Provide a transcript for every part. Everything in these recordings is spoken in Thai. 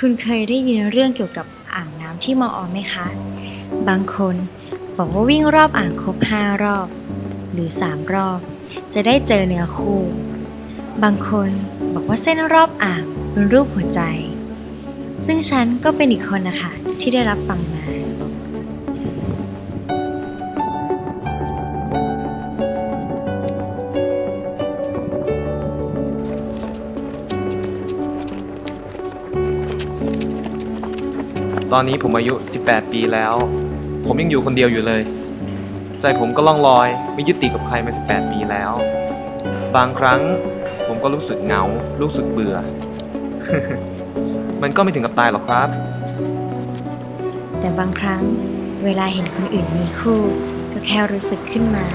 คุณเคยได้ยินเรื่องเกี่ยวกับอ่างน้ำที่มออไหมคะ บางคนบอกว่าวิ่งรอบอ่างครบ5รอบ หรือ 3 รอบ จะได้เจอเนื้อคู่ บางคนบอกว่าเส้นรอบอ่างเป็นรูปหัวใจ ซึ่งฉันก็เป็นอีกคนนะคะที่ได้รับฟังมา ตอนนี้ผมอายุ 18 ปีแล้ว ผมยังอยู่คนเดียวอยู่เลย ใจผมก็ล่องลอย ไม่ยึดติดกับใครมา 18 ปีแล้ว บางครั้งผมก็รู้สึกเหงา รู้สึกเบื่อ มันก็ไม่ถึงกับตายหรอกครับ แต่บางครั้งเวลาเห็นคนอื่นมีคู่ ก็แค่รู้สึกขึ้นมา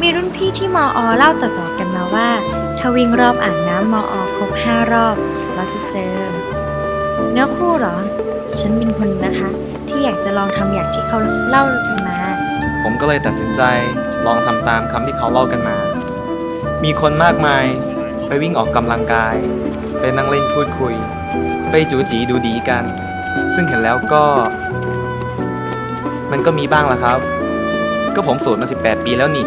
มีรุ่นพี่ที่มออเล่าต่อๆกันมาว่าถ้าวิ่งรอบอ่างน้ำมออครบ5รอบเราจะเจอ เนื้อคู่หรอ ฉันเป็นคนนะคะ ที่อยากจะลองทำอย่างที่เขาเล่ากันมา ผมก็เลยตัดสินใจลองทำตามคำที่เขาเล่ากันมา มีคนมากมายไปวิ่งออกกำลังกาย ไปนั่งเล่นพูดคุย ไปจูจีดูดีกัน ซึ่งเห็นแล้วก็ มันก็มีบ้างละครับ ก็ผมโสดมา 18 ปีแล้วนี่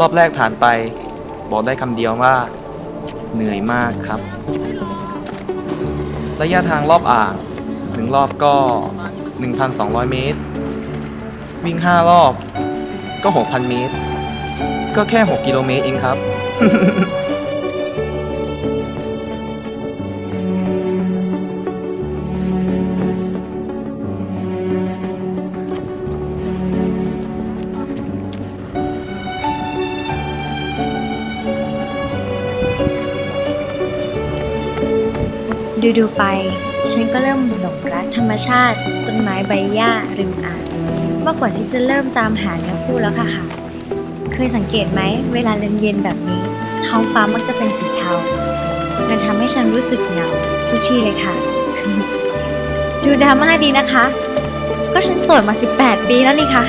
รอบแรกผ่านไป บอกได้คำเดียวว่าเหนื่อยมากครับ ระยะทางรอบอ่างหนึ่งรอบก็ 1,200 เมตร วิ่ง 5 รอบก็ 6,000 เมตร ก็แค่ 6 กิโลเมตรเองครับ ดูดูๆไป ฉันก็เริ่มหลงรักธรรมชาติ ต้นไม้ใบหญ้าริมอ่างมากกว่าที่จะเริ่มตามหาเนื้อคู่แล้วค่ะค่ะ เคยสังเกตไหม เวลาเย็นๆแบบนี้ ท้องฟ้ามักจะเป็นสีเทา มันทำให้ฉันรู้สึกเหงาทุกที่เลยค่ะ ดูดราม่าดีนะคะ ก็ฉันโสดมา 18 ปีแล้วนี่คะ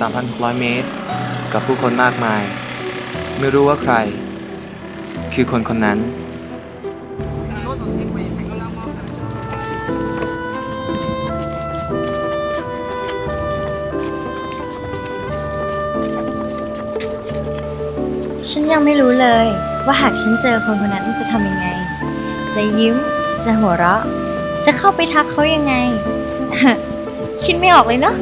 3,600 เมตร กับผู้คนมากมาย ไม่รู้ว่าใคร คือคนคนนั้น ฉันยังไม่รู้เลยว่าหากฉันเจอคนคนนั้นจะทำยังไง จะยิ้ม จะหัวเราะ จะเข้าไปทักเขายังไง คิดไม่ออกเลยเนาะ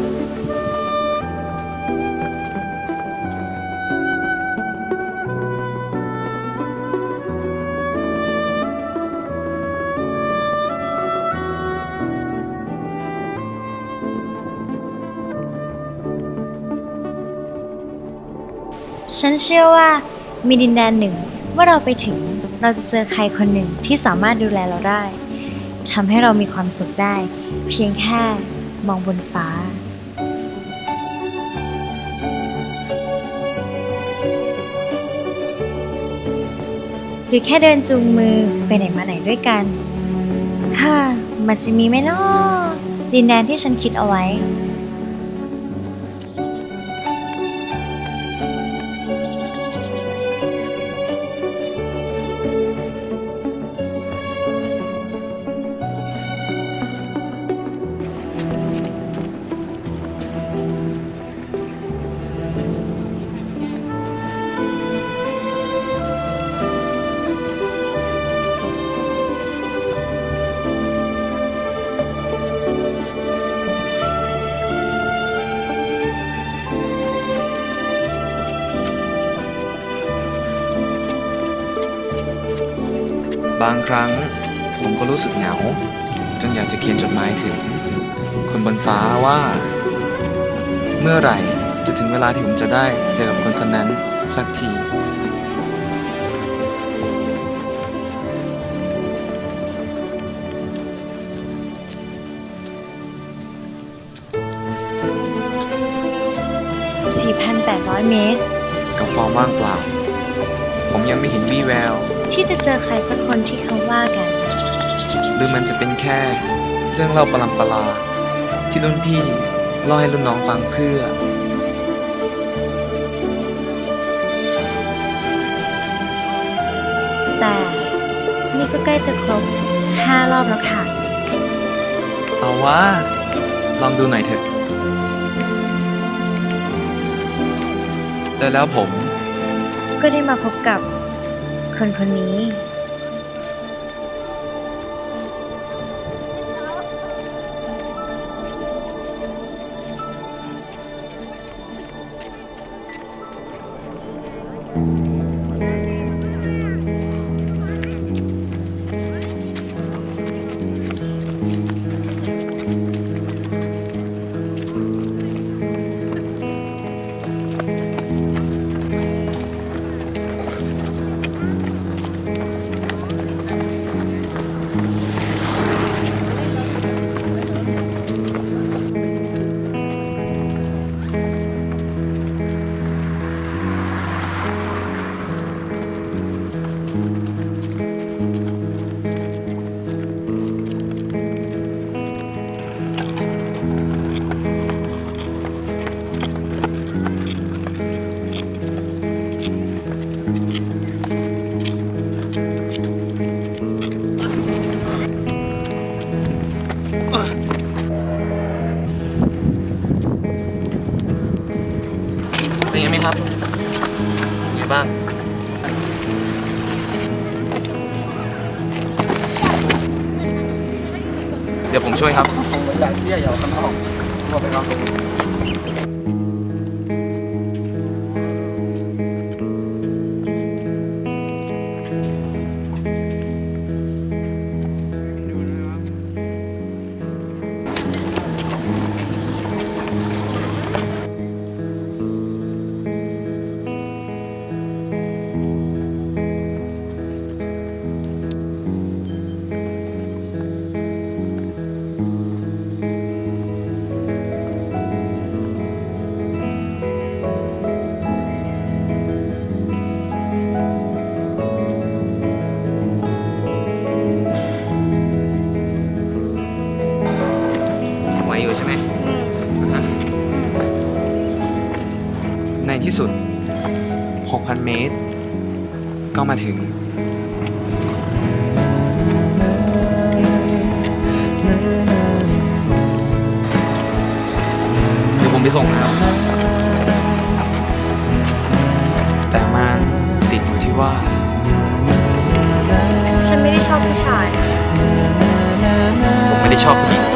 ฉันเชื่อว่ามีดินแดนหนึ่งเมื่อเราไปถึงเราจะเจอใครคนหนึ่งที่สามารถดูแลเราได้ทำให้เรามีความสุขได้ เพียงแค่มองบนฟ้า หรือแค่เดินจูงมือไปไหนมาไหนด้วยกันฮ่ามันจะมีไหมนาะดินแดนที่ฉันคิดเอาไว้ บางครั้งผมก็รู้สึกเหงา จนอยากจะเขียนจดหมายถึง คนบนฟ้าว่า เมื่อไหร่จะถึงเวลาที่ผมจะได้เจอกับคนคนนั้นสักที4,800 เมตร กับความว่างเปล่า ผมยังไม่เห็นวี่แวว ที่จะเจอใครสักคนที่เขาว่ากัน หรือมันจะเป็นแค่เรื่องเล่าประลำประลา ที่รุ่นพี่เล่าให้รุ่นน้องฟังเพื่อ แต่นี่ก็ใกล้จะครบ5รอบแล้วค่ะ เอาว่า ลองดูหน่อยเถอะได้แล้วผมก็ได้มาพบกับ คนคนนี้ เป็นยังไงไหมครับไงบ้างเดี๋ยวผมช่วยครับ đại kia giờ không không không phải không ไหว สุด 6,000 เมตร ก็มาถึง เดี๋ยวผมไปส่งนะครับแต่มันติดอยู่ที่ว่า ฉันไม่ได้ชอบผู้ชาย ผมไม่ได้ชอบผู้หญิงครับ